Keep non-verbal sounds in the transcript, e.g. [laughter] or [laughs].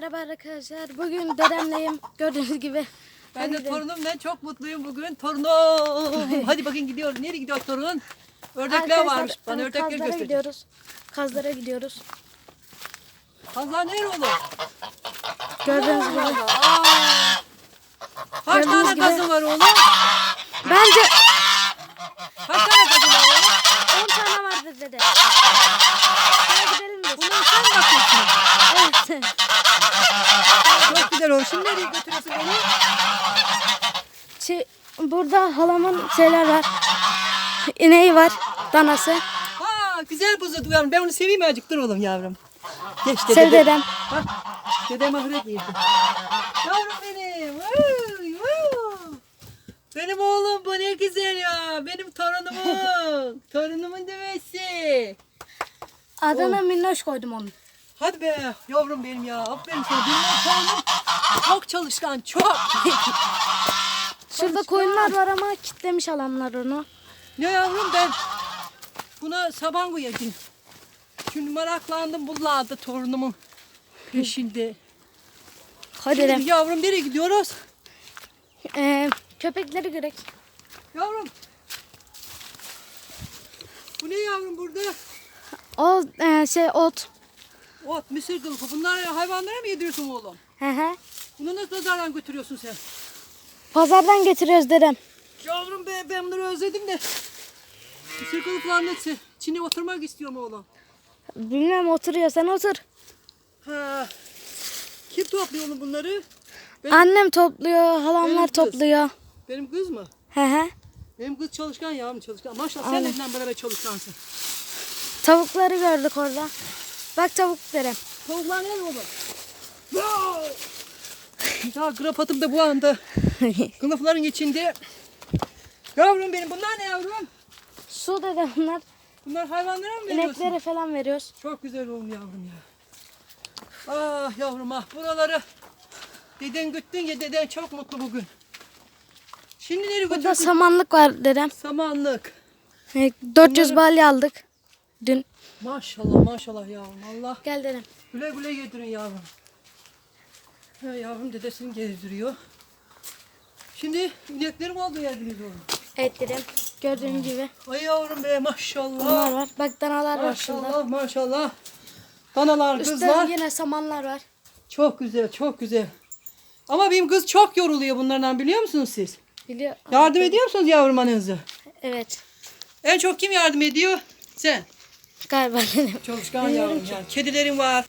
Merhaba arkadaşlar. Bugün dedemleyim. Gördüğünüz gibi. Ben de gidelim. torunumla çok mutluyum bugün. Torunum. Hadi bakın gidiyoruz. Nereye gidiyor torun? Ördekler Arkadaşlar, varmış. Bana e, ördekleri Kazlara gösterecek. gidiyoruz. Kazlara gidiyoruz. Kazlar nereye oğlum? Gördüğünüz gibi. Kaç Gördüğünüz tane gibi. kazın var oğlum? Bence Kaç tane kazın var oğlum? 10 tane vardı dede. Hadi gidelim biz. Bunları sen mi bakıyorsun? Evet. [laughs] Çok güzel olmuş. Şimdi nereye götürüyorsun beni? Şey, burada halamın şeyler var. İneği var. Danası. Ha güzel buzu duyarım. Ben onu seveyim azıcık. Dur oğlum yavrum. Geç dede. Sev dedem. Bak. Dedem ahıra girdi. Yavrum benim. Vay, vay. Benim oğlum bu ne güzel ya. Benim [laughs] torunumun. torunumun demesi. Adına minnoş koydum onun. Hadi be yavrum benim ya. Aferin sana. Benim torunum çok çalışkan. Çok. Şurada koyunlar var ama kitlemiş halamlar onu. ne yavrum ben buna saban koyacağım. Şimdi meraklandım bunlardı torunumun peşinde. Hadi Şimdi dedem. yavrum nereye gidiyoruz? Ee, köpekleri görek. Yavrum. Bu ne yavrum burada? O e, şey ot. Ot, mısır kılıfı. Bunlar hayvanlara mı yediriyorsun oğlum? Hı hı. Bunu nasıl pazardan götürüyorsun sen? Pazardan getiriyoruz dedem. Yavrum be, ben bunları özledim de. Mısır kılıflarının içi- içine oturmak istiyorum oğlum. Bilmem oturuyor sen otur. Ha. Kim topluyor oğlum bunları? Ben- Annem topluyor, halamlar Benim kız. topluyor. Benim kız mı? Hı hı. Benim kız çalışkan yavrum çalışkan. Maşallah sen Aynen. elinden beraber çalışkansın. Tavukları gördük orada. Bak tavuk dedem. Tavuklar ne oğlum? Wow! ya grapatım da bu anda [laughs] kılıfların içinde. Yavrum benim bunlar ne yavrum? Su dedem bunlar. Bunlar hayvanlara mı veriyorsun? İneklere falan veriyoruz. Çok güzel oğlum yavrum ya. Ah yavrum ah buraları deden güttün ya deden çok mutlu bugün. Şimdi nereye Burada götürdün? samanlık var dedem. Samanlık. E, 400 Bunları- balya aldık. Dün. Maşallah maşallah yavrum Allah. Gel dedem. Güle güle yedirin yavrum. Ha, yavrum dedesini gezdiriyor. Şimdi ineklerim olduğu yer gidiyoruz oğlum. Evet dedem. Gördüğün gibi. Ay yavrum be maşallah. Bunlar var. Bak danalar var şurada. Maşallah maşallah. Danalar Üstte kızlar. yine samanlar var. Çok güzel çok güzel. Ama benim kız çok yoruluyor bunlardan biliyor musunuz siz? Biliyor. Yardım ediyor musunuz yavrum ananıza? Evet. En çok kim yardım ediyor? Sen. Galiba. Çalışkan yavrum yani. Kedilerin var.